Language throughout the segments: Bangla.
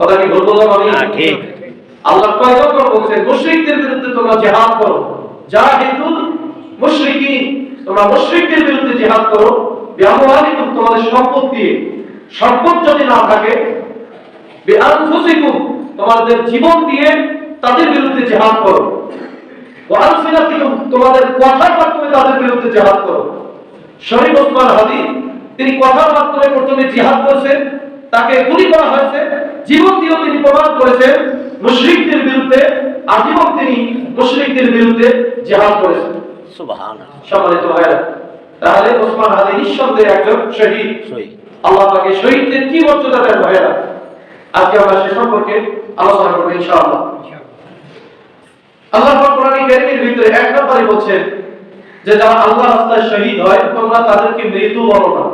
কথা কি ভুল বললাম আমি? হ্যাঁ, ঠিক। আল্লাহ পয়গম্বর বলছেন মুশরিকদের বিরুদ্ধে তোমরা জিহাদ করো। জাহিদুল মুশরিকিন তোমরা মুশরিকদের বিরুদ্ধে জিহাদ করো। বিআমওয়ালিকুম তোমাদের সম্পদ দিয়ে। সম্পদ যদি না থাকে বিআনফুসিকুম তোমাদের জীবন দিয়ে তাদের বিরুদ্ধে জিহাদ করো। ওয়ালসিনাতিকুম তোমাদের কথার মাধ্যমে তাদের বিরুদ্ধে জিহাদ করো। শরীফ ওসমান হাদি তিনি কথার মাধ্যমে প্রথমে জিহাদ করেছেন। তাকে গুলি করা হয়েছে জীবন দিয়েও তিনি প্রমাণ করেছেন মুশরিকদের বিরুদ্ধে আজীবন তিনি মুশরিকদের বিরুদ্ধে জিহাদ করেছেন। সম্মানিত ভাইরা তাহলে ওসমান হাদি নিঃসন্দেহে একজন শহীদ। আল্লাহ তাকে শহীদদের কি মর্যাদা দেন ভাইরা আজকে আমরা সে সম্পর্কে আলোচনা করব ইনশাআল্লাহ। আল্লাহ কোরআনে ভিতরে এক নম্বরে বলছেন যে যারা আল্লাহ রাস্তায় শহীদ হয় তোমরা তাদেরকে মৃত্যু বলো না।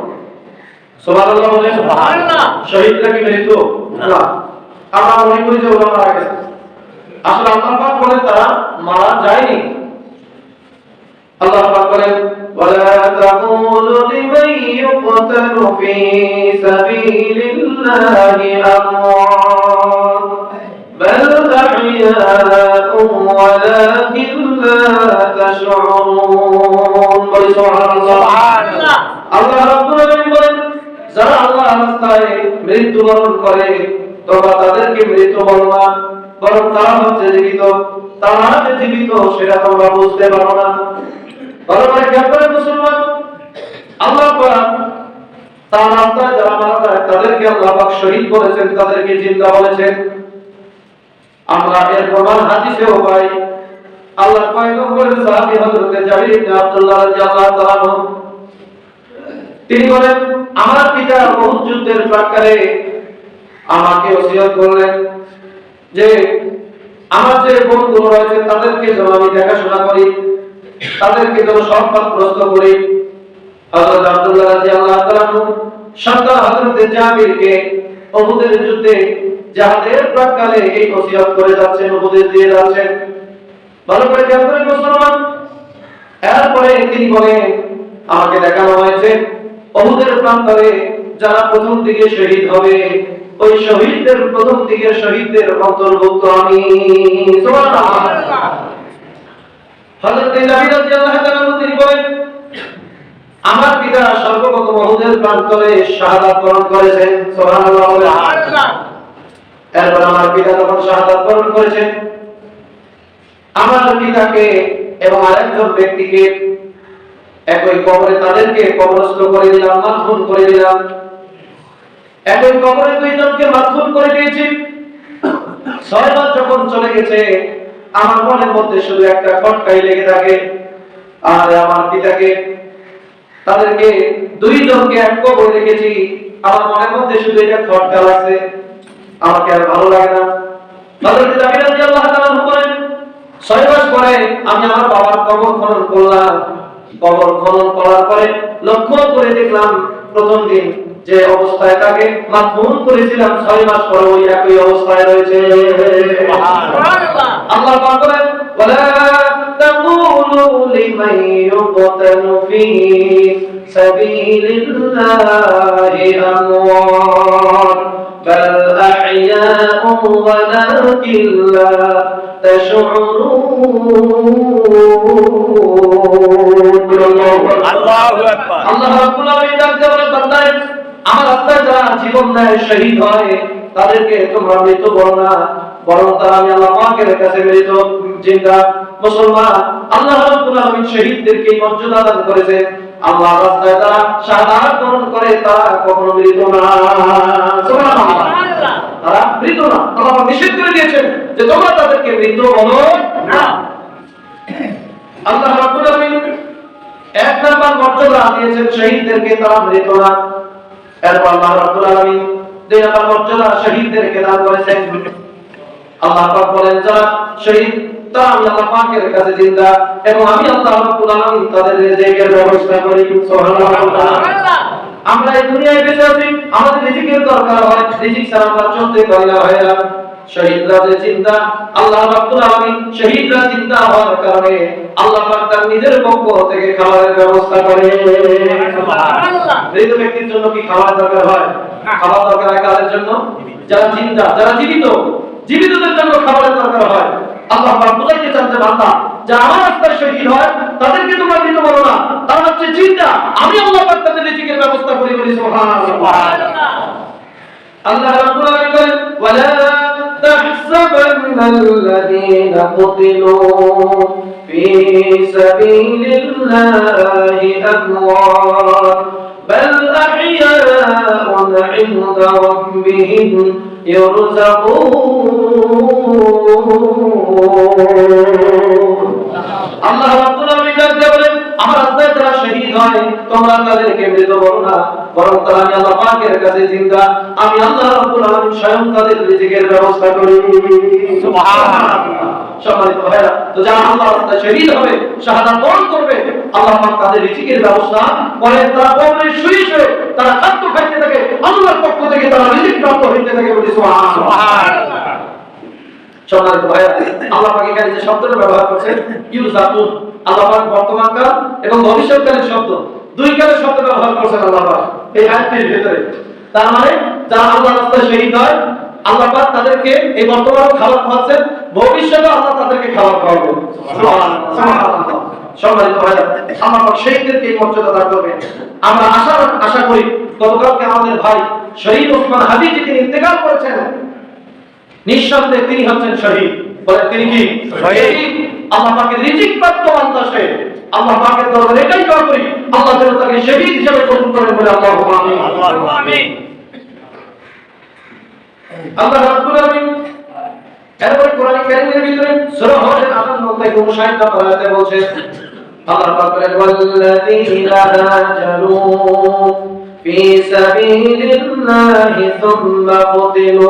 সুবহানাল্লাহ বলেন সুবহানাল্লাহ। শহীদরা কি মৃত্যু না আমরা মনে করি যে ওরা মারা গেছে আসলে আল্লাহ পাক বলেন তারা মারা যায়নি আল্লাহ পাক বলেন ওয়ালা তাকুলু লিমান ইউকতালু ফি সাবিলিল্লাহি আমওয়াত بل أحياء ولكن لا تشعرون বলি সুবহানাল্লাহ সুবহানাল্লাহ। আল্লাহ রাব্বুল আলামিন বলেন যারা আল্লাহ রাস্তায় মৃত্যুবরণ করে তোমরা তাদেরকে মৃত বলো না, বরং তারা হচ্ছে জীবিত। তারা যে জীবিত, সেটা তোমরা বুঝতে পারো না। মুসলমান? আল্লাহ তার রাস্তায় যারা মারা যায়, তাদেরকে আল্লাহ পাক শহীদ বলেছেন, তাদেরকে জিন্দা বলেছেন। আমরা এর প্রমাণ হাদিসেও পাই। আল্লাহ পয়গম্বরের সাহাবী হযরত ইবনে আব্দুল্লাহ রাদিয়াল্লাহু তাআলা তিনি বলেন, আমার পিতা বহুত যুদ্ধের প্রাকারে আমাকে ওসিয়ত করলেন যে, আমার যে বোনগুলো রয়েছে তাদেরকে যেন আমি দেখাশোনা করি, তাদেরকে যেন সম্পদগ্রস্ত করি। হযরত আব্দুল্লাহ রাদিয়াল্লাহু তাআলা সন্তান হযরত জাবিরকে উহুদের যুদ্ধে জাহাদের প্রাককালে এই ওসিয়ত করে যাচ্ছেন উপদেশ দিয়ে যাচ্ছেন। ভালো করে খেয়াল করেন মুসলমান। এরপরে তিনি বলেন, আমাকে দেখানো হয়েছে অহুদের প্রান্তরে যারা প্রথম দিকে শহীদ হবে, ওই শহীদদের প্রথম দিকের শহীদদের অন্তর্ভুক্ত আমি। আমার পিতা সর্বপ্রথম অহুদের প্রান্তরে শাহাদাত বরণ করেছেন। এরপর আমার পিতা শাহাদাত বরণ করেছেন। আমার পিতাকে এবং আরেকজন ব্যক্তিকে একই কবরে তাদেরকে কবরস্থ করে দিলাম মাথুন করে দিলাম। একই কবরে দুইজনকে মাথুন করে দিয়েছি। ছয় মাস যখন চলে গেছে, আমার মনের মধ্যে শুধু একটা খটকাই লেগে থাকে। আর আমার পিতাকে, তাদেরকে দুইজনকে এক কবরে রেখেছি। আমার মনের মধ্যে শুধু এটা খটকা লাগছে আমাকে আর ভালো লাগে না। হযরত জাবির রাদিয়াল্লাহু তাআলা বলেন, ছয় মাস পরে আমি আমার বাবার কবর খনন করলাম। কবর খনন করার পরে লক্ষ্য করে দেখলাম প্রথম দিন যে অবস্থায় তাকে মাথুন করেছিলাম ছয় মাস পরে ওই একই অবস্থায় রয়েছে আল্লাহ পাক বলেন ওয়ালা তাকুলু লিমান ইউকতালু ফি সাবিলিল্লাহি আমওয়াত بل أحياء ولكن لا تشعرون আল্লাহু আল্লাহ রাব্বুল আলামিন ডাকতে বলে বান্দারে আমার রাস্তায় যারা জীবন দেয় শহীদ হয় তাদেরকে তোমরা মৃত বলো না বরং তারা আমি আল্লাহ পাকের কাছে মৃত জিন্দা মুসলমান। আল্লাহ রাব্বুল আলামিন শহীদদেরকে মর্যাদা দান করেছেন। আল্লাহ রাস্তায় তারা শাহাদাত বরণ করে তারা কখনো মৃত না। সুবহানাল্লাহ। তারা মৃত না। আল্লাহ নিষেধ করে দিয়েছেন যে তোমরা তাদেরকে মৃত বলো না। আল্লাহ রাব্বুল আলামিন এক নাম্বার মর্যাদা দিয়েছেন শহীদদেরকে তারা মৃত না এরপর আল্লাহ রাব্বুল আলামিন দুই নাম্বার মর্যাদা শহীদদেরকে দান করেছেন। আল্লাহ পাক বলেন যারা শহীদ তারা আমি আল্লাহ পাকের কাছে জিন্দা এবং আমি আল্লাহ রাব্বুল আলামিন তাদের রিজিকের ব্যবস্থা করি। সুবহানাল্লাহ। আমরা এই দুনিয়ায় বেঁচে আছি আমাদের রিজিকের দরকার হয় রিজিক ছাড়া আমরা চলতে পারি না ভাইরা শহীদরা যে চিন্তা আল্লাহ রাব্বুল আলামিন শহীদরা চিন্তা হওয়ার কারণে আল্লাহ পাক তার নিজের পক্ষ থেকে খাবারের ব্যবস্থা করে। মৃত ব্যক্তির জন্য কি খাবার দরকার হয়? খাবার দরকার হয় কাদের জন্য? যারা চিন্তা যারা জীবিত জীবিতদের জন্য খাবারের দরকার হয়। আল্লাহ পাক বুঝাইতে চান যে বান্দা যারা আমার রাস্তায় শহীদ হয় তাদেরকে তোমরা মৃত বলো না। তারা হচ্ছে চিন্তা আমি আল্লাহ পাক তাদের রিজিকের ব্যবস্থা করি বলি সুবহানাল্লাহ। আল্লাহ রাব্বুল আলামিন বলেন ওয়ালা تحسبن الذين قتلوا في سبيل الله أموات بل أحياء عند ربهم يرزقون. الله رب العالمين আমার রাস্তায় যারা শহীদ হয় তোমরা তাদেরকে মৃত বলো না বরং তারা আমি আল্লাহ পাকের কাছে জিন্দা। আমি আল্লাহ রাব্বুল আলামিন স্বয়ং তাদের রিজিকের ব্যবস্থা করি। সম্মানিত ভাইরা তো যারা আল্লাহ রাস্তায় শহীদ হবে শাহাদাত বরণ করবে আল্লাহ পাক তাদের রিজিকের ব্যবস্থা করে তারা কবরে শুয়ে শুয়ে তারা খাদ্য খাইতে থাকে আল্লাহর পক্ষ থেকে তারা রিজিক প্রাপ্ত হইতে থাকে বলি সুবহানাল্লাহ। সম্মানিত ভাইরা আল্লাহ পাক এখানে যে শব্দটা ব্যবহার করছেন ইউজাতুন আল্লাহ বর্তমানকাল এবং ভবিষ্যৎকালের শব্দ। দুই কালের শব্দ ব্যবহার করছেন আল্লাহ পাক এই আয়াতটির ভিতরে। তার মানে যারা আল্লাহ রাস্তায় শহীদ হয় আল্লাহ পাক তাদেরকে এই বর্তমানে খাবার খাওয়াচ্ছেন ভবিষ্যতে আল্লাহ তাদেরকে খাবার খাওয়াবেন। সুবহানাল্লাহ, সুবহানাল্লাহ। সম্মানিত ভাইরা আল্লাহ পাক শহীদদেরকে এই মর্যাদা দান করবেন। আমরা আশা আশা করি গতকালকে আমাদের ভাই শহীদ ওসমান হাদি যিনি ইন্তেকাল করেছেন। নিঃসন্দেহে তিনি হচ্ছেন শহীদ। বলে তিনি কি? শহীদ। আল্লাহ পাকে রিজিক প্রাপ্ত বান্দা সে আল্লাহ পাকের দরবারে এটাই দোয়া করি আল্লাহ যেন তাকে শহীদ হিসেবে কবুল করেন বলে আল্লাহ আমিন আল্লাহু আমিন। আল্লাহ রাব্বুল আলামিন এরপরে কোরআন কারীমের ভিতরে সূরা হজের 58 থেকে 59 নম্বর আয়াতে বলছে আল্লাহ পাক বলেন ওয়াল্লাযীনা হাজারু ফি সাবিলিল্লাহি সুম্মা কুতিলু।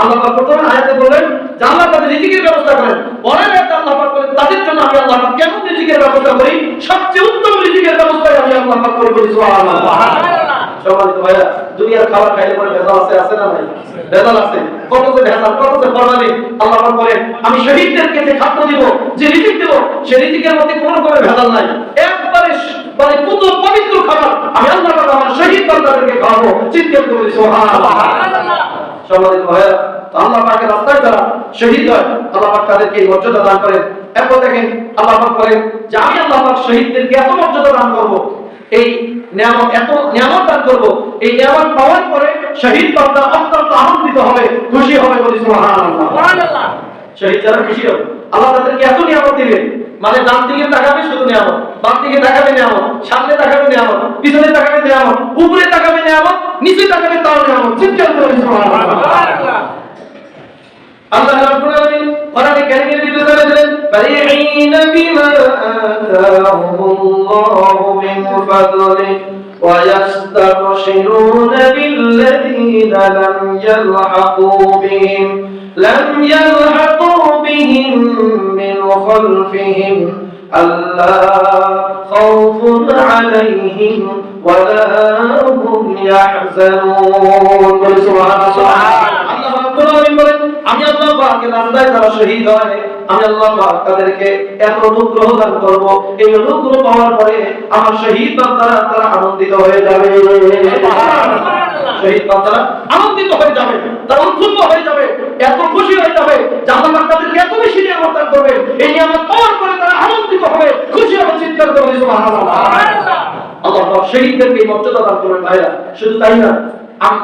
আল্লাহ পাক প্রথম আয়াতে বলেন যে আল্লাহ তাদের রিজিকের ব্যবস্থা করেন। পরের আয়াতে আল্লাহ পাক বলেন তাদের জন্য আমি আল্লাহ পাক কেমন রিজিকের ব্যবস্থা করি? সবচেয়ে উত্তম রিজিকের ব্যবস্থা আমি আল্লাহ পাক করে বলি সুবহানাল্লাহ। সম্মানিত ভাইরা দুনিয়ার খাবার খাইলে পরে ভেজাল আছে আছে না ভাই ভেজাল আছে। কত যে ভেজাল কত যে ফরমালিন আল্লাহ পাক বলেন আমি শহীদদেরকে যে খাদ্য দিব যে রিজিক দিব সেই রিজিকের মধ্যে কোনো রকমের ভেজাল নাই। একবারে মানে পুত পবিত্র খাবার আমি আল্লাহ পাক আমার শহীদ বান্দাদেরকে খাওয়াবো। চিন্তা করে সুবহানাল্লাহ। সম্মানিত ভাইরা আল্লাহ পাকের রাস্তায় যারা শহীদ হয় আল্লাহ পাক তাদেরকে মর্যাদা দান করেন। এরপর দেখেন আল্লাহ পাক বলেন যে আমি আল্লাহ পাক শহীদদেরকে এত মর্যাদা দান করব এই নিয়ামত এত নিয়ামত দান করব এই নিয়ামত পাওয়ার পরে শহীদ বান্দা অত্যন্ত আনন্দিত হবে খুশি হবে বলি সুবহানাল্লাহ। শহীদ যারা খুশি হবে আল্লাহ তাদেরকে এত নিয়ামত দিবেন মানে ডান দিকে তাকাবে শুধু নিয়ামত বাম দিকে তাকাবে নিয়ামত সামনে তাকাবে নিয়ামত পিছনে তাকাবে নিয়ামত উপরে তাকাবে নিয়ামত নিচে তাকাবে তাও নিয়ামত চিন্তা করে সুবহানাল্লাহ আল্লাহ রাব্বুল আলামিন কোরআনে কারীমের ভিতরে বলে দিলেন ফারিহিন বিমা আতাহুমুল্লাহু মিন ফাদলি ويستبشرون بالذين لم يلحقوا بهم لم يلحقوا بهم من خلفهم ألا خوف عليهم ولا هم يحزنون سبحان الله আল্লাহ রাব্বুল আলামিন বলেন আমি আল্লাহ পাকের রাস্তায় যারা শহীদ হয় আমি আল্লাহ পাক তাদেরকে এত অনুগ্রহ দান করব। এই অনুগ্রহ পাওয়ার পরে আমার শহীদ বান্দারা তারা আনন্দিত হয়ে যাবে। শহীদ বান্দারা আনন্দিত হয়ে যাবে তারা উৎফুল্ল হয়ে যাবে এত খুশি হয়ে যাবে তাদেরকে এত বেশি নিয়ামত দান করবে। এই নিয়ামত পাওয়ার পরে তারা আনন্দিত হবে খুশি হবে চিৎকার করে সুবহানাল্লাহ। আল্লাহ পাক শহীদদেরকে এই মর্যাদা দান করবেন ভাইরা। শুধু তাই না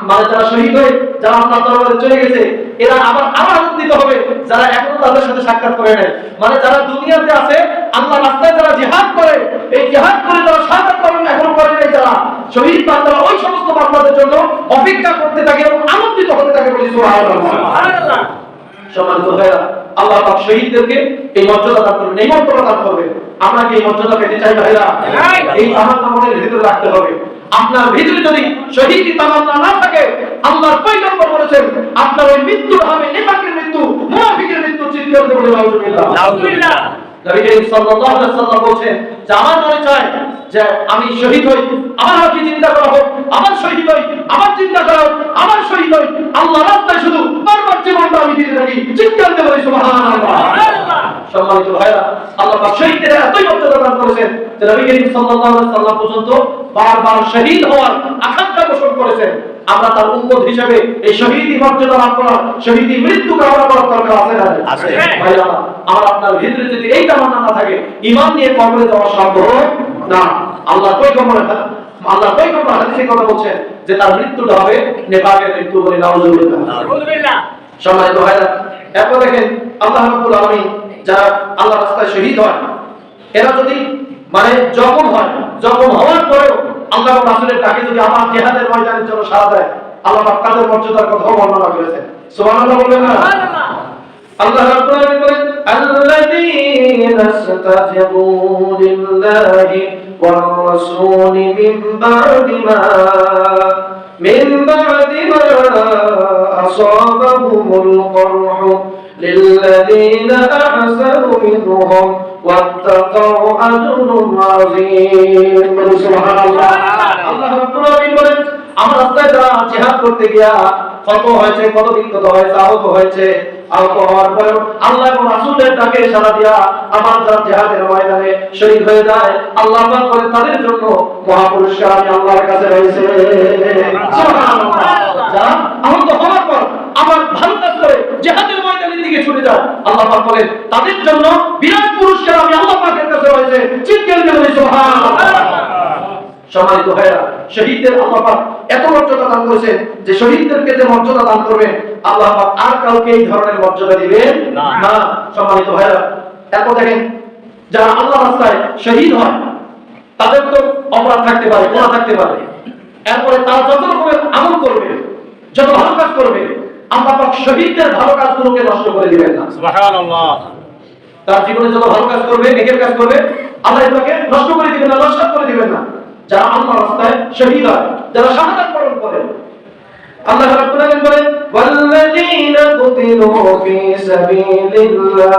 মানে যারা শহীদ হয়ে যারা দরবারে চলে গেছে এরা আবার আবার আনন্দিত হবে যারা এখনও তাদের সাথে সাক্ষাৎ করে নাই মানে যারা দুনিয়াতে আছে আল্লাহ রাস্তায় যারা জিহাদ করে এই জিহাদ করে যারা সাক্ষাৎ করেন এখনও করে নাই যারা। শহীদ বান্দারা ওই সমস্ত বান্দাদের জন্য অপেক্ষা করতে থাকে এবং আনন্দিত হতে থাকে বলে সুবহানাল্লাহ। সম্মানিত ভাইরা আল্লাহ পাক শহীদদেরকে এই মর্যাদা দান করবেন এই মর্যাদা দান করবেন আমরা কি এই মর্যাদা পেতে চাই ভাইরা এই আমার আমাদের ভিতরে রাখতে হবে। আপনার ভিতরে যদি শহীদ তামান্না না থাকে আল্লাহর পয়গম্বর বলেছেন আপনার ওই মৃত্যু হবে নেপাকের মৃত্যু মুনাফিকের মৃত্যু চিৎকার করে বলে নাউজুবিল্লাহ নবী করিম সাল্লাল্লাহু আলাইহি ওয়াসাল্লাম বলেছেন যে আমার মনে চায় যে আমি শহীদ হই। আমার হাতে চিন্তা করা হোক আমার শহীদ হই আমার চিন্তা করা হোক আমার শহীদ হই। আল্লাহ রাস্তায় শুধু বারবার জীবনটা আমি দিতে থাকি। চিৎকার দিয়ে বলি সম্মানিত ভাইরা আল্লাহ পাক শহীদদের এতই মর্যাদা দান করেছেন যে নবী করিম সাল্লাল্লাহু আলাইহি সাল্লাম পর্যন্ত বারবার শহীদ হওয়ার আকাঙ্ক্ষা পোষণ করেছেন। আমরা তার উম্মত হিসেবে এই শহীদি মর্যাদা লাভ করার শহীদি মৃত্যু কামনা করার দরকার আছে না আছে। ভাইরা আমার আপনার ভিতরে যদি এই তামান্না না থাকে ঈমান নিয়ে কবরে যাওয়া সম্ভব না আল্লাহ কবরে আল্লাহ হাদিসে কথা বলছেন যে তার মৃত্যুটা হবে নেপালের মৃত্যু বলে নাউজুবিল্লাহ সম্মানিত ভাইরা এরপর দেখেন আল্লাহ রাব্বুল আলামিন যারা আল্লাহ রাস্তায় শহীদ হয় এরা যদি মানে জখম হয় জখম হওয়ার পরেও আল্লাহ রাসূলের ডাকে যদি আমার জিহাদের ময়দানের জন্য সাড়া দেয় আল্লাহ পাক তাদের মর্যাদার কথাও বর্ণনা করেছেন। সুবহানাল্লাহ বলবেন না? আল্লাহ রাব্বুল আলামিন বলেন আল্লাযীনা ইসতাজিবু লিল্লাহি ওয়ার রাসূলি মিন বা'দি মা মিন বা'দি মা আসাবাহুমুল করহু للذين أحسنوا منهم واتقوا أجر عظيم سبحان الله আল্লাহ রাব্বুল আলামিন বলেন আমার রাস্তায় যারা জিহাদ করতে গিয়া কত হয়েছে কত বিক্ষত হয়েছে আহত হয়েছে আহত হওয়ার পর আল্লাহ এবং রাসূলের ডাকে সাড়া দিয়া আমার যারা জিহাদের ময়দানে শহীদ হয়ে যায় আল্লাহ পাক করে তাদের জন্য মহা পুরস্কার আমি আল্লাহর কাছে রয়েছে। সুবহানাল্লাহ। যারা আহত হওয়ার পর আমার ভালো কাজ করে জিহাদের ময়দানের দিকে ছুটে যায় আল্লাহ পাক বলেন তাদের জন্য বিরাট পুরস্কার আমি আল্লাহ পাকের কাছে রয়েছে। চিৎকার দিয়ে সুবহানাল্লাহ। সম্মানিত ভাইরা শহীদদের আল্লাহ পাক এত মর্যাদা দান করেছেন যে শহীদদেরকে যে মর্যাদা দান করবেন আল্লাহ পাক আর কাউকে এই ধরনের মর্যাদা দিবেন না। সম্মানিত ভাইরা এরপর দেখেন যারা আল্লাহ রাস্তায় শহীদ হয় তাদের তো অপরাধ থাকতে পারে গুনাহ থাকতে পারে। এরপরে তারা যত রকমের আমল করবে যত ভালো কাজ করবে আল্লাহ পাক শহীদদের ভালো কাজগুলোকে নষ্ট করে দিবেন না। সুবহানাল্লাহ। তার জীবনে যত ভালো কাজ করবে নেকের কাজ করবে আল্লাহ তাকে নষ্ট করে দিবেন না নষ্ট করে দিবেন না। যারা রাস্তায় শহীদ হয়, যারা শাহাদাত বরণ আল্লাহ রাব্বুল আলামিন ওয়াল্লাযীনা কুতিলু সাবিলিল্লাহ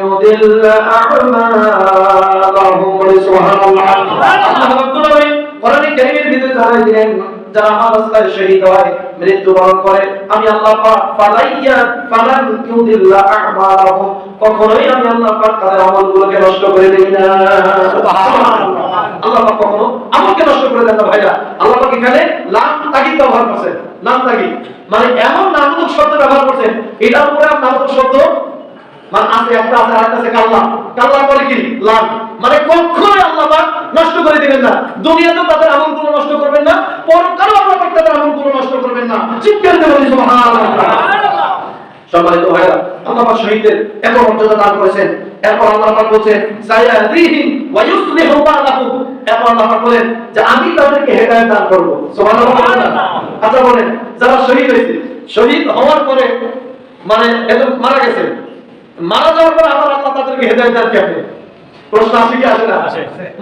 ইউদিল্লা আ'মালাহুম সুবহানাল্লাহ। আল্লাহ রাব্বুল আলামিন কোরআনে কারীমের ভিতরে দিলেন, যারা আমার শহীদ হয়, মৃত্যুবরণ করে, আমি আল্লাহ পাক ফালাইয়া ফালান ইউদিল্লা আ'মালাহুম, কখনোই আমি আল্লাহ পাক তাদের আমলগুলোকে নষ্ট করে দেই না। সুবহানাল্লাহ। আল্লাহ পাক কখনো আমলকে নষ্ট করে দেন না ভাইরা। আল্লাহ পাক এখানে লাম তাগিদ ব্যবহার করছেন। লাম তাগিদ। মানে এমন নামক শব্দ ব্যবহার করছেন এটার উপরে নামক শব্দ মানে আছে একটা আছে আরেকটা আছে কাল্লা। কাল্লা করে কি? লাম মানে কখনোই আল্লাহ পাক নষ্ট করে দিবেন না। দুনিয়াতেও তাদের আমলগুলো নষ্ট করবেন না পরকালও আল্লাহ পাক তাদের আমলগুলো নষ্ট করবেন না। চিৎকার সুবহানাল্লাহ। সুবহানাল্লাহ। সম্মানিত ভাইরা পাক শহীদদের এত মর্যাদা দান করেছেন। এরপর আল্লাহ পাক বলছেন সায়াদিহিম ওয়া ইউসলিহু বালাহুম এরপর আল্লাহ পাক বলেন যে আমি তাদেরকে হেদায়েত দান করব। সুবহানাল্লাহ। আচ্ছা বলেন যারা শহীদ হয়েছে শহীদ হওয়ার পরে মানে এত মারা গেছে মারা যাওয়ার পরে আবার আল্লাহ তাদেরকে হেদায়েত দান কেমনে? প্রশ্ন আসে কি আসে না?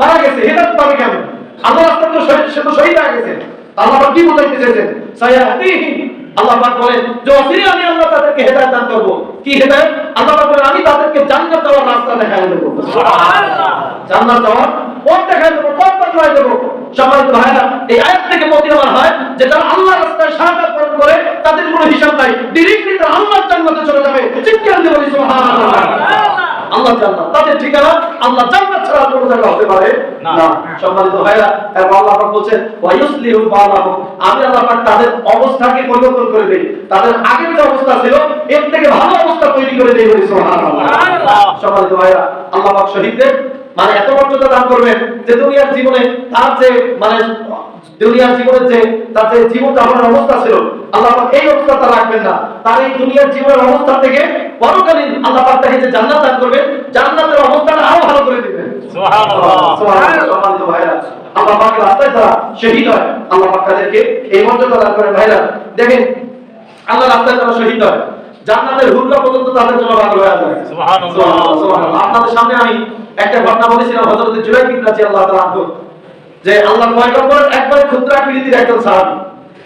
মারা গেছে হেদায়েত পাবে কেমন? আল্লাহ রাস্তায় তো শহীদ সে তো শহীদ হয়ে গেছে। আল্লাহ পাক কি বোঝাইতে চেয়েছেন সায়াদিহিম আল্লাহ পাক বলেন যে অচিরে আমি আল্লাহ তাদেরকে হেদায়েত দান করব। কি হেদায়েত? আল্লাহ পাক বলেন আমি তাদেরকে জান্নাত দেওয়ার রাস্তা দেখাই দেব। সুবহানাল্লাহ। জান্নাত দেওয়ার পথ দেখাই দেব পথ বাতলাই দেব। সম্মানিত ভাইরা এই আয়াত থেকে মতিমান হয় যে যারা আল্লাহ রাস্তায় শাহাদাত বরণ করে তাদের কোনো হিসাব নাই। ডিরেক্টলি তারা আল্লাহর জান্নাতে চলে যাবে। চিৎকার দিয়ে বলি সুবহানাল্লাহ। আল্লাহ জান্নাত। তাদের ঠিকানা আল্লাহ জান্নাত ছাড়া কোনো জায়গা হতে পারে না। সম্মানিত ভাইরা এবং আল্লাহ পাক বলছেন ওয়ায়ুসলিহু বালাহুম। আমি আল্লাহ পাক তাদের অবস্থাকে পরিবর্তন করে দেই। তাদের আগের যে অবস্থা ছিল এর থেকে ভালো অবস্থা তৈরি করে দেই বলি সুবহানাল্লাহ। সম্মানিত ভাইরা আল্লাহ পাক শহীদদের মানে এত মর্যাদা দান করবেন যে দুনিয়ার জীবনে তার যে মানে দুনিয়ার জীবনের যে তার যে জীবন যাপনের অবস্থা ছিল আল্লাহ পাক এই অবস্থা তার রাখবেন না। তার এই দুনিয়ার জীবনের অবস্থা থেকে পরকালীন আল্লাহ পাক তাকে যে জান্নাত দান করবেন জান্নাতের অবস্থাটা আরও ভালো করে দিবেন। সুবহানাল্লাহ। সুবহানাল্লাহ, ভাইরা আল্লাহ পাকের রাস্তায় যারা শহীদ হয় আল্লাহ পাক তাদেরকে এই মর্যাদা দান করেন। ভাইরা দেখেন আল্লাহ রাস্তায় যারা শহীদ হয় জান্নাতের হুররা পর্যন্ত তাদের জন্য ভাগ হয়ে যায়। সুবহানাল্লাহ, সুবহানাল্লাহ। আপনাদের সামনে আমি একটা ঘটনা বলেছিলাম, হযরত জুলাইব বিন রাদিয়াল্লাহু তাআলা যে আল্লাহ পয়গম্বর একবারে ক্ষুদ্র আকৃতির একজন সাহাবী,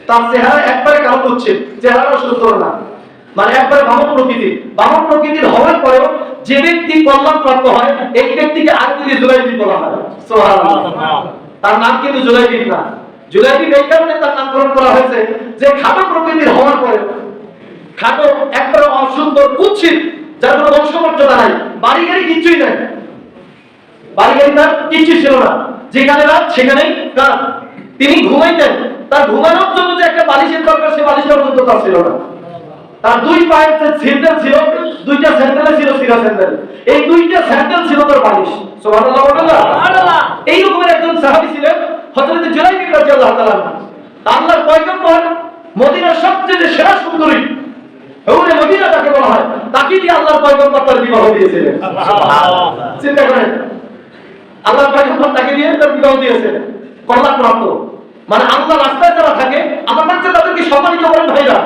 তার চেহারা কালো হচ্ছে চেহারাটা সুন্দর না। মানে একবারে বামন বামন প্রকৃতির হওয়ার পরেও যে ব্যক্তি কল্যাণ প্রাপ্ত হয়, এই ব্যক্তিকে জুলাইবি বলা হয়। তার নাম কিন্তু জুলাইবিব না জুলাইবিব এই কারণে তার নামকরণ করা হয়েছে যে খাটো প্রকৃতির হওয়ার খাটো অসুন্দর যার কোনো বংশমর্যাদা নাই, বাড়ি গাড়ি কিচ্ছুই নাই বাড়ি গাড়ি তার কিচ্ছু ছিল না। যেখানে রাত সেখানেই কাজ তিনি ঘুমাইতেন। তার ঘুমানোর জন্য যে একটা বালিশের দরকার সে বালিশের পর্যন্ত তার ছিল না। তার দুই পায়ের যে স্যান্ডেল ছিল দুইটা স্যান্ডেলে ছিল সিরা স্যান্ডেল। এই দুইটা স্যান্ডেল ছিল তার বালিশ। সুবহানাল্লাহ সুবহানাল্লাহ। এই রকমের একজন সাহাবী ছিলেন হযরত জুলাইবিব রাদিয়াল্লাহু তাআলা আল্লাহর পয়গম্বর মদিনার সবচেয়ে সেরা সুন্দরী। হুরে মদিনা যাকে বলা হয় তাকে দিয়ে আল্লাহর পয়গম্বর তার বিবাহ দিয়েছিলেন। চিন্তা করেন আল্লাহ পয়গম্বর তাকে দিয়ে তার বিবাহ দিয়েছেন কল্যাণ প্রাপ্ত মানে আল্লাহ রাস্তায় যারা থাকে আমার কাছে তাদেরকে সম্মানিত করেন ভাইরা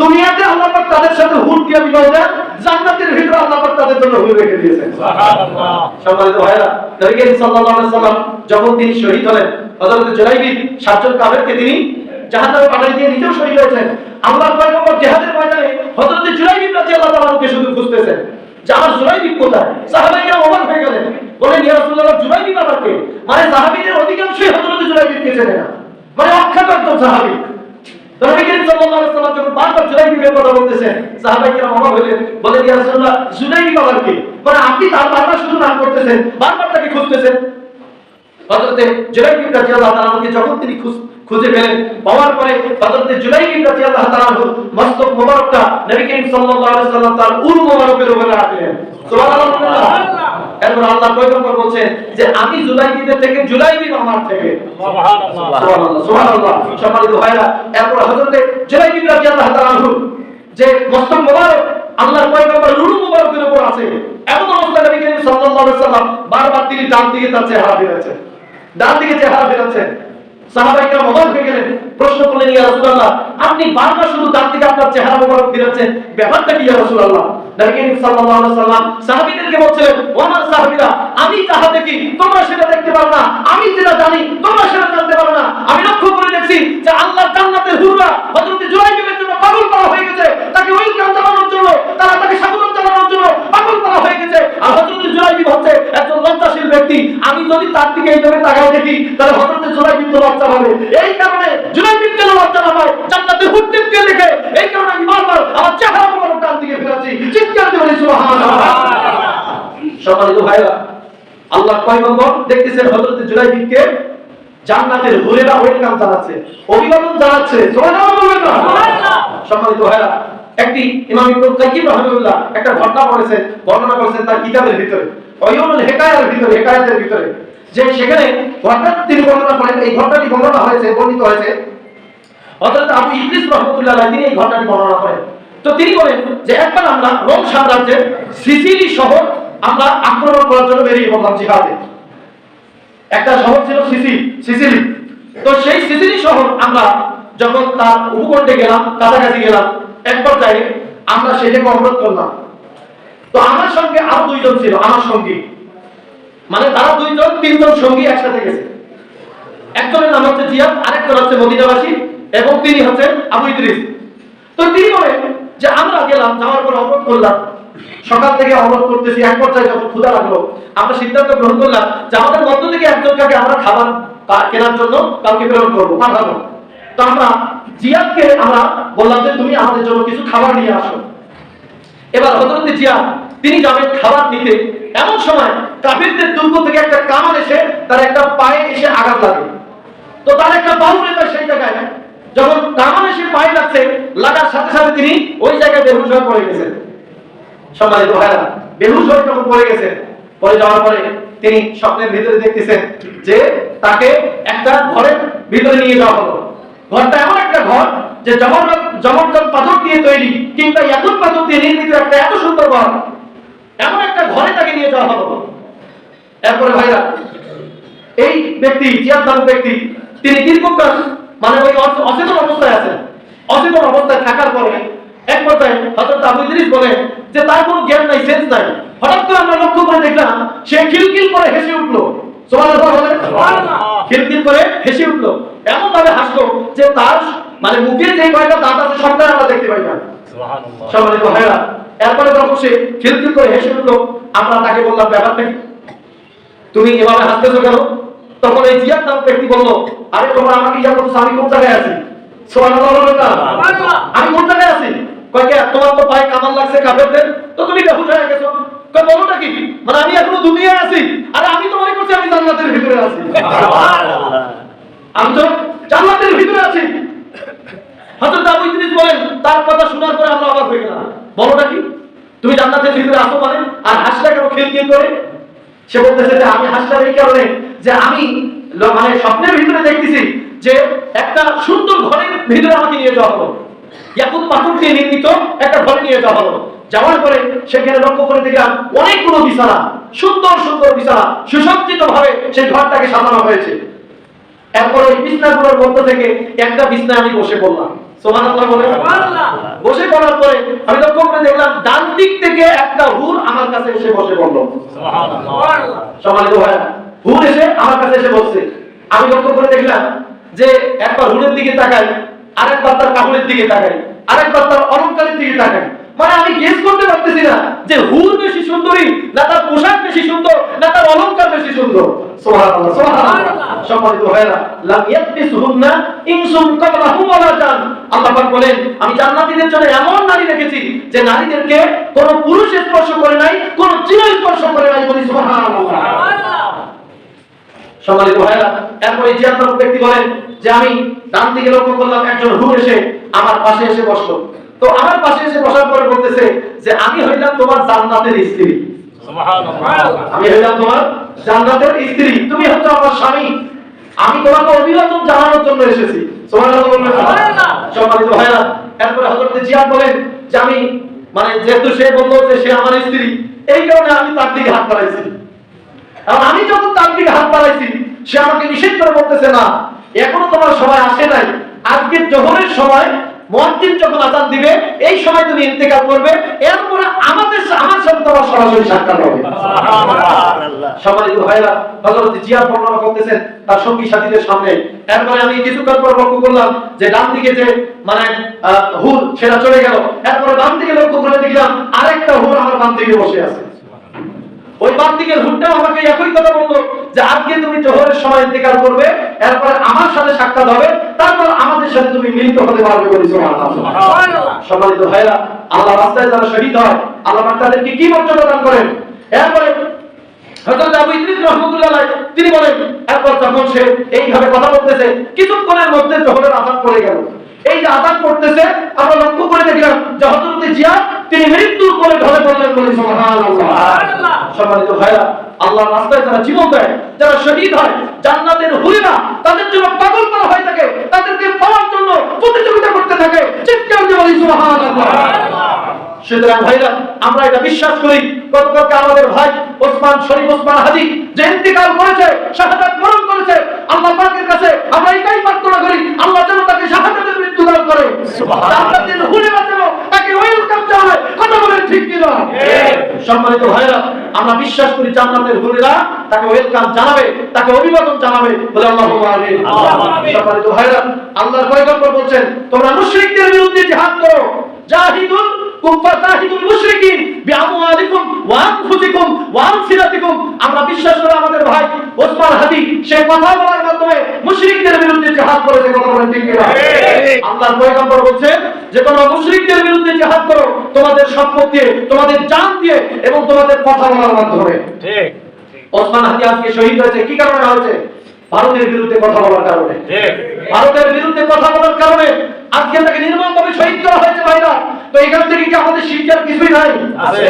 দুনিয়াতে আল্লাহ পাক তাদের সাথে হুল দিয়ে বিবাহ দেন জান্নাতের ভিতরে আল্লাহ পাক তাদের জন্য হুল রেখে দিয়েছেন। সম্মানিত ভাইরা নবী করিম সাল্লাল্লাহু আলাইহি সাল্লাম যখন তিনি শহীদ হলেন হযরত জুলাইবিব সাতজন কাফেরকে তিনি জাহান্নামে পাঠাই দিয়ে নিজেও শহীদ হয়েছেন। আল্লাহর পয়গম্বর জিহাদের ময়দানে হযরত জুলাইবিব রাদিয়াল্লাহু তাআলাকে শুধু খুঁজতেছেন। আমার জুলাইবিব কোথায়? সাহাবাইরা অবাক হয়ে গেলেন। বলেন, ইয়া রাসূলুল্লাহ জুলাইবিব আবার কে মানে সাহাবীদের অধিকাংশই হযরত জুলাইবিবকে চেনে না। মানে অখ্যাত একজন সাহাবী। নবী করিম সাল্লাল্লাহু আলাইহি সাল্লাম যখন বারবার জুলাইবিবের কথা বলতেছেন সাহাবায়ে কেরাম অবাক হলেন বলেন, ইয়া রাসূলুল্লাহ জুলাইবিব আবার কে মানে আপনি তার বারবার শুধু নাম করতেছেন, বারবার তাকে খুঁজতেছেন। হযরতে জুলাইবিব রাদিয়াল্লাহু তাআলা আনহুকে যখন তিনি খুঁজ- খুঁজে পেলেন। পাওয়ার পরে হযরতে জুলাইবিব রাদিয়াল্লাহু তাআলা মস্তক মোবারকটা নবী করিম সাল্লাল্লাহু আলাইহি সাল্লাম তার উর মোবারকের উপরে রাখলেন। সুবহানাল্লাহ এরপর আল্লাহ পয়গম্বর বলছেন যে আমি জুলাইবিবের থেকে জুলাইবিব আমার থেকে। সুবহানাল্লাহ। সুবহানাল্লাহ সুবহানাল্লাহ। সম্মানিত ভাইরা এরপর হযরতে জুলাইবিব রাদিয়াল্লাহু তাআলা যে মস্তক মোবারক আল্লাহর পয়গম্বর রুরু মোবারকের উপর আছে এমন অবস্থায় নবী করিম সাল্লাল্লাহু আলাইহি সাল্লাম বারবার তিনি ডান দিকে তার চেহারা ফেরাচ্ছেন। ডান দিকে চেহারা ফেরাচ্ছেন। সাহাবাইরা অবাক হয়ে গেলেন, প্রশ্ন করলেন, ইয়া রাসূলুল্লাহ, আপনি বারবার শুধু দিকে আপনার চেহারা ফেরাচ্ছেন ব্যাপারটা কি ইয়া রাসূলুল্লাহ? নবী সাল্লাল্লাহু আলাইহি সাল্লাম সাহাবীদেরকে বলছিলেন সাহাবীরা, আমি দেখি তোমরা সেটা দেখতে পারো না, আমি যেটা জানি, তোমরা সেটা জানতে পারো না। আমি লক্ষ্য করে দেখছি যে আল্লাহর জান্নাতের হুররা হযরত জন্য পাগল করা হয়ে গেছে, তাকে জানানোর জন্য তারা তাকে স্বাগত জানানোর জন্য পাগল করা হয়ে গেছে আর হযরত জুলাইবিব হচ্ছে একজন লজ্জাশীল ব্যক্তি আমি যদি তার দিকে এইভাবে তাকায় দেখি তাহলে হযরত জুলাইবিব তো লজ্জা পাবে এই কারণে জুলাইবিব যেন লজ্জা না পায় জান্নাতের হুরদেরকে দেখে এই কারণে আমি বারবার আমার চেহারা মোবারক ডান দিকে ফেরাচ্ছি। চিৎকার দিয়ে বলি সুবহানাল্লাহ। সম্মানিত ভাইরা আল্লাহ পয়গম্বর দেখতেছেন হযরত জুলাইবিবকে জান্নাতের হুরেরা ওয়েলকাম জানাচ্ছে অভিবাদন জানাচ্ছে। সুবহানাল্লাহ বলবেন না সুবহানাল্লাহ। সম্মানিত ভাইরা একটি ইমাম ইবনুল কাইয়িম রাহিমাহুল্লাহ একটা ঘটনা পড়েছেন বর্ণনা করেছেন তার কিতাবের ভিতরে। হেকায়ার ভিতরে, হেকায়াতের ভিতরে। যে সেখানে ঘটনা, তিনি বর্ণনা করেন, এই ঘটনাটি বর্ণনা হয়েছে, বর্ণিত হয়েছে। হযরত আবু ইদ্রিস রাহমাতুল্লাহ তিনি এই ঘটনাটি বর্ণনা করেন। তো তিনি বলেন যে একবার আমরা রোম সিসিলি শহর আমরা আক্রমণ করার জন্য বেরিয়ে পড়লাম জিহাদে। একটা শহর ছিল সিসি, সিসিলি। তো সেই সিসিলি শহর আমরা যখন তার উপকণ্ঠে গেলাম, কাছাকাছি গেলাম এক পর্যায়ে আমরা সেটাকে অবরোধ করলাম। তো আমার সঙ্গে আরও দুইজন ছিল, আমার সঙ্গী। মানে তারা দুইজন, তিনজন সঙ্গী একসাথে গেছে। একজনের নাম হচ্ছে জিয়াদ, আরেকজন হচ্ছে মদিনাবাসী এবং তিনি হচ্ছেন আবু ইদ্রিস। তো তিনি বলেন যে, আমরা গেলাম, যাওয়ার পর অবরোধ করলাম। সকাল থেকে অবরোধ করতেছি, এক পর্যায়ে যখন ক্ষুধা লাগল, আমরা সিদ্ধান্ত গ্রহণ করলাম যে, আমাদের মধ্য থেকে একজনকে আমরা খাবার কেনার জন্য কাউকে প্রেরণ করব, পাঠাবো। তো আমরা জিয়াদকে আমরা বললাম যে, তুমি আমাদের জন্য কিছু খাবার নিয়ে আসো। এবার হযরত জিয়াদ তিনি যাবেন খাবার নিতে। এমন সময় কাফিরদের দুর্গ থেকে একটা কামান এসে তার একটা পায়ে এসে আঘাত লাগে। তো তার একটা বাহু রেখা সেই জায়গায় যখন কামান এসে পায়ে লাগছে, লাগার সাথে সাথে তিনি ওই জায়গায় বেহুশ হয়ে পড়ে গেছেন। সম্মানিত ভাইরা বেহুশ হয়ে যখন পড়ে গেছেন পরে যাওয়ার পরে তিনি স্বপ্নের ভিতরে দেখতেছেন যে তাকে একটা ঘরের ভিতরে নিয়ে যাওয়া হলো। ঘরটা এমন একটা ঘর যে জমর জমরজম পাথর দিয়ে তৈরি, কিংবা এত পাথর দিয়ে নির্মিত একটা এত সুন্দর ঘর এমন একটা ঘরে তাকে নিয়ে যাওয়া হলো এরপরে ভাইরা এই ব্যক্তি জিয়াদ নামক ব্যক্তি তিনি দীর্ঘকাল মানে ওই অচ- অচেতন অবস্থায় আছেন। অচেতন অবস্থায় থাকার পরে এক পর্যায়ে হযরত আবু ইদ্রিস বলেন যে তার কোনো জ্ঞান নাই সেন্স নাই। হঠাৎ করে আমরা লক্ষ্য করে দেখলাম সে খিলখিল করে হেসে উঠল। সুবহানাল্লাহ বলেন সুবহানাল্লাহ। খিলখিল করে হেসে উঠল। এমন ভাবে হাসলো যে তার মানে মুখের যে কয়টা দাঁত আছে সবটা আমরা দেখতে পাই না। সম্মানিত ভাইরা এরপরে যখন সে খিলখিল করে হেসে উঠল আমরা তাকে বললাম ব্যাপারটা কি? তুমি এভাবে হাসতেছো কেন? তখন এই জিয়াদ নামক ব্যক্তি বলল আরে তোমরা আমাকে ইয়া করছ আমি কোন জায়গায় আছি। আমি কোন জায়গায় আছি? কয় কে তোমার তো পায়ে কামাল লাগছে কাফেরদের তো তুমি বেহুশ হয়ে গেছো? কয় বলোটা কি? মানে আমি এখনও দুনিয়ায় আছি। আরে আমি তো মনে করছি আমি জান্নাতের ভিতরে আছি। আমি তো জান্নাতের ভিতরে আছি। হযরত আবু ইদ্রিস বলেন তার কথা শোনার পরে আমরা অবাক হয়ে গেলাম। বলোটা কি? তুমি জান্নাতের ভিতরে আসো মানে? আর হাসলে কেন খিলখিল করে সে বলতেছে যে আমি হাসলাম এই কারণে যে আমি মানে স্বপ্নের ভিতরে দেখতেছি যে একটা সুন্দর ঘরের ভিতরে আমাকে নিয়ে যাওয়া হলো। ইয়াকুত পাথর দিয়ে নির্মিত একটা ঘরে নিয়ে যাওয়া হলো। যাওয়ার পরে সেখানে লক্ষ্য করে দেখলাম অনেকগুলো বিছানা, সুন্দর সুন্দর বিছানা সুসজ্জিত ভাবে সেই ঘরটাকে সাজানো হয়েছে। এরপর বিছনাগুলোর মধ্যে থেকে একটা বিছনায় আমি বসে পড়লাম। সুবহানাল্লাহ বলে বসে পড়ার পরে আমি লক্ষ্য করে দেখলাম ডান দিক থেকে একটা হুর আমার কাছে এসে বসে পড়ল। সুবহানাল্লাহ। সম্মানিত ভাইরা হুর এসে আমার কাছে এসে বসছে। আমি লক্ষ্য করে দেখলাম যে একবার হুরের দিকে তাকাই আরেকবার তার কাপড়ের দিকে তাকাই আরেকবার তার অলঙ্কারের দিকে তাকাই। মানে আমি গেস করতে পারতেছি না যে হুর বেশি সুন্দরী না তার পোশাক বেশি সুন্দর না তার অলংকার বেশি সুন্দর। সুবহানাল্লাহ সুবহানাল্লাহ। সম্মানিত ভাইরা লাম ইয়াতিসুহুন্না ইনসুম ক্বাবলাহুম ওয়ালা জান আল্লাহ পাক বলেন আমি জান্নাতীদের জন্য এমন নারী রেখেছি যে নারীদেরকে কোন পুরুষ স্পর্শ করে নাই কোন চির স্পর্শ করে নাই বলি সুবহানাল্লাহ। সম্মানিত ভাইরা এরপরে ব্যক্তি বলেন যে আমি ডান দিকে লক্ষ্য করলাম একজন হুর এসে আমার পাশে এসে বসল। তো আমার পাশে এসে বসার পরে বলতেছে যে আমি হইলাম তোমার জান্নাতের স্ত্রী। আমি হইলাম তোমার জান্নাতের স্ত্রী। তুমি হচ্ছে আমার স্বামী। আমি তোমাকে অভিবাদন জানানোর জন্য এসেছি। আমি মানে যেহেতু সে বলল যে সে আমার স্ত্রী, এই কারণে আমি তার দিকে হাত বাড়াইছি। আর আমি যখন তার দিকে হাত বাড়াইছি, সে আমাকে নিষেধ করে বলতেছে, না, এখনও তোমার সময় আসে নাই। আজকে জোহরের সময় মুয়াজ্জিন যখন আজান দিবে এই সময় তুমি ইন্তেকাল করবে এরপরে আমাদের আমার সাথে তোমার সরাসরি সাক্ষাৎ হবে। সম্মানিত ভাইরা হযরত জিয়া বর্ণনা করতেছেন তার সঙ্গী সাথীদের সামনে। এরপরে আমি কিছুক্ষণ পর লক্ষ্য করলাম যে ডান দিকে যে মানে হুর সেটা চলে গেল। এরপরে বাম দিকে লক্ষ্য করে দেখলাম আরেকটা হুর আমার বাম দিকে বসে আছে। ওই বাম দিকের হুরটাও আমাকে একই কথা বলল যে আজকে তুমি জোহরের সময় ইন্তেকাল করবে এরপরে আমার সাথে সাক্ষাৎ হবে তারপর আমাদের সাথে তুমি মিলিত হতে পারবে বলে সম্মানিত ভাইরা আল্লাহ রাস্তায় যারা শহীদ হয় আল্লাহ তাদেরকে কি মর্যাদা দান করেন? এরপরে হযরত আবু ইদ্রিস রাহমাতুল্লাহ তিনি বলেন এরপর যখন সে এইভাবে কথা বলতেছে কিছুক্ষণের মধ্যে জোহরের আযান পড়ে গেল। এই যে আযান পড়তেছে আমরা লক্ষ্য করে দেখলাম যে হযরত জিয়া তিনি মৃত্যুর কোলে ঢলে পড়লেন বলে সম্মানিত ভাইরা আল্লাহ রাস্তায় যারা জীবন দেয় যারা শহীদ হয় জান্নাতের হুরিরা তাদের জন্য পাগল করা হয়ে থাকে তাদেরকে পাওয়ার জন্য প্রতিযোগিতা করতে থাকে। চিৎকার দিয়ে বলি সুবহানাল্লাহ। সুতরাং ভাইরা আমরা এটা বিশ্বাস করি। গতকালকে আমাদের ভাই ওসমান শরীফ ওসমান হাজি যে ইন্তিকাল করেছে শাহাদাত বরণ করেছে আল্লাহ পাকের কাছে আমরা এটাই প্রার্থনা করি আল্লাহ যেন তাকে শাহাদাতের মৃত্যু দান করে তাকে ওয়েলকাম জানায় কথা বলেন ঠিক কিনা? ঠিক। সম্মানিত ভাইরা আমরা বিশ্বাস করি জান্নাতের হুরিরা তাকে ওয়েলকাম জানাবে তাকে অভিবাদন জানাবে বলে আল্লাহু আমিন। সম্মানিত ভাইরা আল্লাহর পয়গম্বর বলছেন তোমরা মুশরিকদের বিরুদ্ধে জিহাদ করো। জাহিদুল আমরা বিশ্বাস করি আমাদের ভাই ওসমান হাদি সে কথা বলার মাধ্যমে মুশরিকদের বিরুদ্ধে জিহাদ করেছে কথা বলেন ঠিক কিনা? আল্লাহর পয়গম্বর বলছেন যে তোমরা মুশরিকদের বিরুদ্ধে জিহাদ করো তোমাদের সম্পদ দিয়ে তোমাদের জান দিয়ে এবং তোমাদের কথা বলার মাধ্যমে। ঠিক। ওসমান হাদি আজকে শহীদ হয়েছে কি কারণে হয়েছে? ভারতের বিরুদ্ধে কথা বলার কারণে। ঠিক। ভারতের বিরুদ্ধে কথা বলার কারণে আজকে তাকে নির্মমভাবে শহীদ করা হয়েছে ভাইরা। তো এখান থেকে কি আমাদের শিক্ষার কিছুই নাই?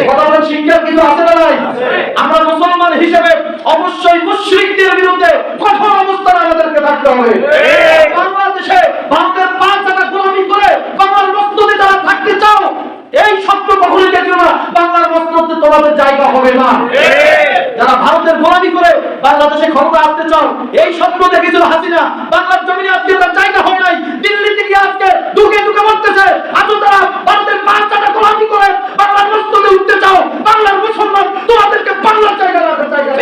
কথা বলেন শিক্ষার কিছু আছে না নাই? আমরা মুসলমান হিসেবে অবশ্যই মুশরিকদের বিরুদ্ধে কঠোর অবস্থান আমাদেরকে থাকতে হবে। বাংলাদেশে ভারতের পাঁচ টাকা গোলামি করে বাংলার মস্তদে যারা থাকতে চাও এই স্বপ্ন কখনোই দেখিও না। বাংলার মস্তদে তোমাদের জায়গা হবে না। যারা ভারতের গোলামি করে বাংলাদেশে ক্ষমতা আসতে চাও এই স্বপ্ন দেখেছিল হাসিনা। আজকে তার জায়গা হয় নাই। দিল্লিতে গিয়ে আজকে ঢুকে ঢুকে মরতেছে আজও তারা ভারতের পাঁচ টাকা গোলামি করে বাংলার মস্তদে উঠতে চাও। বাংলার মুসলমান তোমাদেরকে বাংলার জায়গা রাখার জায়গা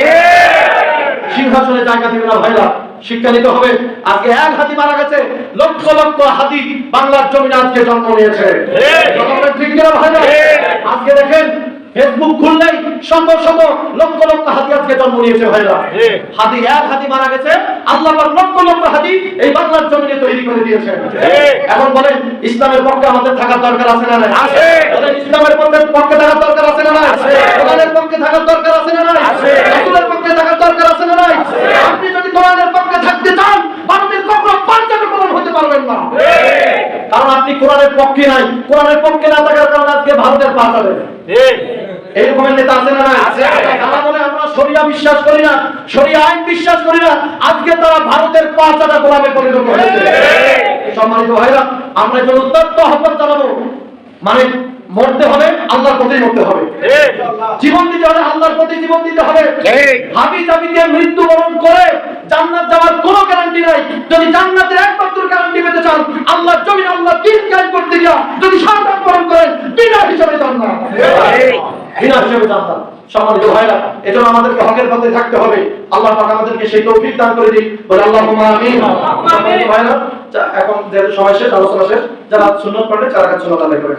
সিংহাসনে জায়গা দিবে না ভাইরা শিক্ষা নিতে হবে। আজকে এক হাতি মারা গেছে লক্ষ লক্ষ হাতি বাংলার জমিনে আজকে জন্ম নিয়েছে। ঠিক। কিনা ভাইরা? আজকে দেখেন ফেসবুক খুললেই শত শত লক্ষ লক্ষ হাতি আজকে জন্ম নিয়েছে ভাইরা হাতি এক হাতি মারা গেছে। আল্লাহ লক্ষ লক্ষ হাতি এই বাংলার জমিনে তৈরি করে দিয়েছে। এখন বলেন ইসলামের পক্ষে আমাদের থাকার দরকার আছে না নাই? আছে। ইসলামের পক্ষে পক্ষে থাকার দরকার আছে না নাই? আছে। কোরআনের পক্ষে থাকার দরকার আছে না নাই? আছে। রাসূলের পক্ষে থাকার দরকার আছে না নাই? আপনি যদি কোরআনের পক্ষে থাকতে চান ভারতের কখনো পারবেন না। কারণ আপনি কোরআনের পক্ষে নাই। কোরআনের পক্ষে না থাকার কারণে আজকে ভারতের পা যাবে এরকমের নেতা আছে না। তারা বলে আমরা শরিয়া বিশ্বাস করি না শরিয়া আইন বিশ্বাস করি না আজকে তারা ভারতের পাঁচাটা গোলামে পরিণত হয়েছে। সম্মানিত ভাইরা আমরা একজন উত্তপ্ত আহ্বান জানাব। মানে মরতে হবে আল্লাহর প্রতি মরতে হবে। জীবন দিতে হবে আল্লাহর প্রতি জীবন দিতে হবে। হাবি জাবিতে মৃত্যুবরণ করে জান্নাত যাওয়ার কোনো গ্যারান্টি নাই। যদি জান্নাতের একমাত্র গ্যারান্টি পেতে চান আল্লাহর জমিন আল্লাহ দিন কাজ করতে গিয়া যদি সন্তান বরণ করেন বিনা হিসাবে জান্নাত। বিনা হিসাবে জান্নাত। সম্মানিত ভাইরা এজন্য আমাদেরকে হকের পথে থাকতে হবে। আল্লাহ পাক আমাদেরকে সেই তৌফিক দান করে বলে আল্লাহুম্মা আমিন। সম্মানিত ভাইরা এখন যেহেতু সময় শেষ আলোচনা শেষ যারা সুন্নত পড়ে যারা সুন্নত আদায় করে